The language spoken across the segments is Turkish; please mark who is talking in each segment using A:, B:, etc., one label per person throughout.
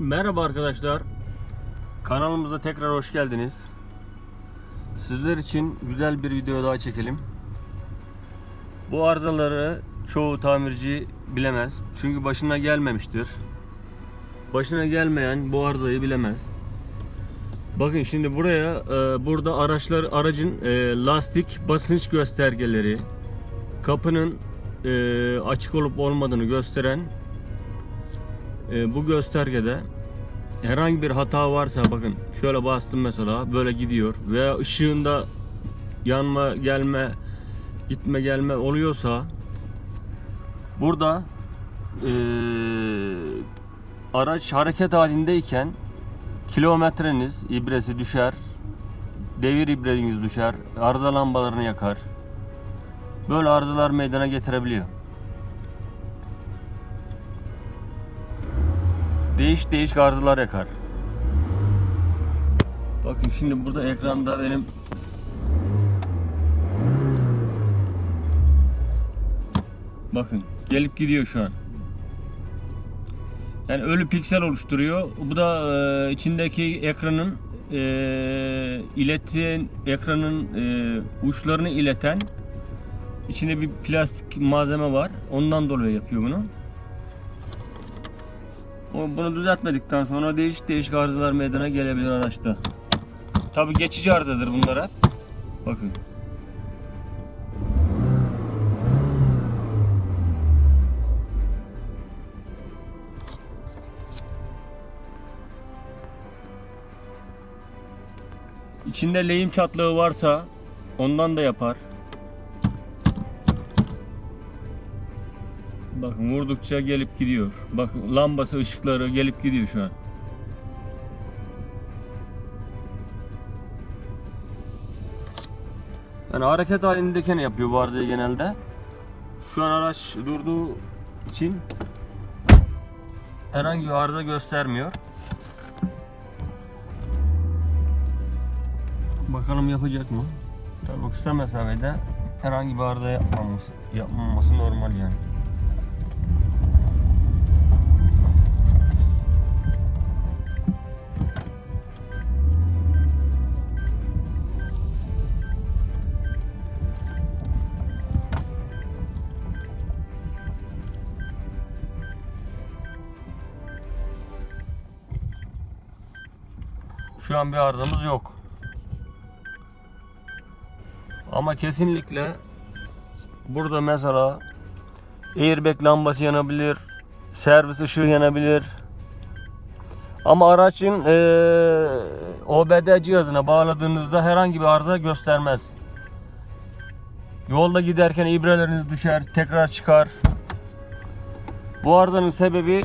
A: Merhaba arkadaşlar. Kanalımıza tekrar hoş geldiniz. Sizler için güzel bir video daha çekelim. Bu arızaları çoğu tamirci bilemez. Çünkü başına gelmemiştir. Başına gelmeyen bu arızayı bilemez. Bakın şimdi buraya e, burada araçlar aracın e, lastik basınç göstergeleri, kapının e, açık olup olmadığını gösteren e, bu göstergede herhangi bir hata varsa bakın şöyle bastım mesela böyle gidiyor veya ışığında yanma gelme gitme gelme oluyorsa burada e, araç hareket halindeyken kilometreniz ibresi düşer devir ibreniz düşer arıza lambalarını yakar. Böyle arızalar meydana getirebiliyor değiş değiş arızalar yakar. Bakın şimdi burada ekranda benim Bakın gelip gidiyor şu an. Yani ölü piksel oluşturuyor. Bu da e, içindeki ekranın e, ileten ekranın e, uçlarını ileten içinde bir plastik malzeme var. Ondan dolayı yapıyor bunu. Bunu düzeltmedikten sonra değişik değişik arızalar meydana gelebilir araçta. Tabi geçici arızadır bunlar hep. Bakın. İçinde lehim çatlığı varsa ondan da yapar. Bakın vurdukça gelip gidiyor. Bakın lambası ışıkları gelip gidiyor şu an. Yani hareket halindeyken yapıyor bu arızayı genelde. Şu an araç durduğu için herhangi bir arıza göstermiyor. Bakalım yapacak mı? Tabii kısa mesafede herhangi bir arıza yapmaması, yapmaması normal yani. Şu an bir arızamız yok. Ama kesinlikle burada mesela airbag lambası yanabilir, servis ışığı yanabilir. Ama aracın eee OBD cihazına bağladığınızda herhangi bir arıza göstermez. Yolda giderken ibreleriniz düşer, tekrar çıkar. Bu arızanın sebebi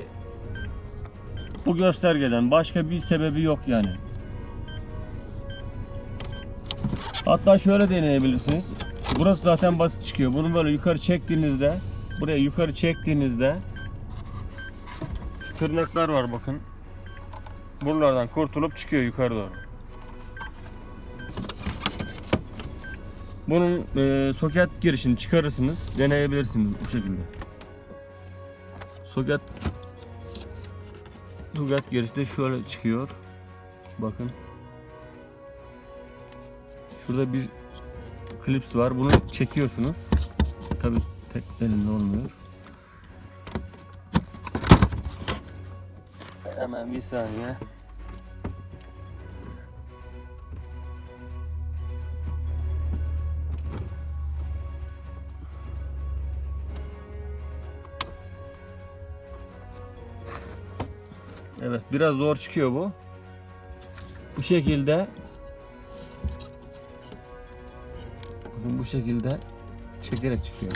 A: bu göstergeden. Başka bir sebebi yok yani. Hatta şöyle deneyebilirsiniz. Burası zaten basit çıkıyor. Bunu böyle yukarı çektiğinizde, buraya yukarı çektiğinizde şu tırnaklar var bakın. Buralardan kurtulup çıkıyor yukarı doğru. Bunun e, soket girişini çıkarırsınız. Deneyebilirsiniz bu şekilde. Soket soket girişi de şöyle çıkıyor. Bakın. Şurada bir klips var. Bunu çekiyorsunuz. Tabi tek elimle olmuyor. Hemen bir saniye. Evet biraz zor çıkıyor bu. Bu şekilde bu şekilde çekerek çıkıyor.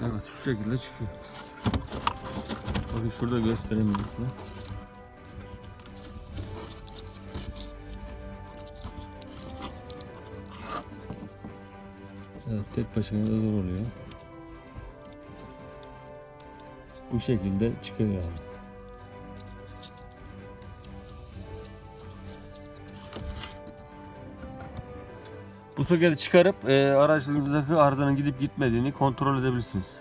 A: Evet şu şekilde çıkıyor. Bakın şurada göstereyim size. Evet tek başına da zor oluyor. Bu şekilde çıkıyor. Bu soketi çıkarıp e, aracınızdaki arızanın gidip gitmediğini kontrol edebilirsiniz.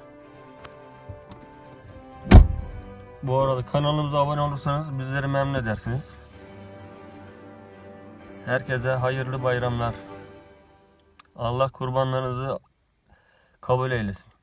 A: Bu arada kanalımıza abone olursanız bizleri memnun edersiniz. Herkese hayırlı bayramlar. Allah kurbanlarınızı kabul eylesin.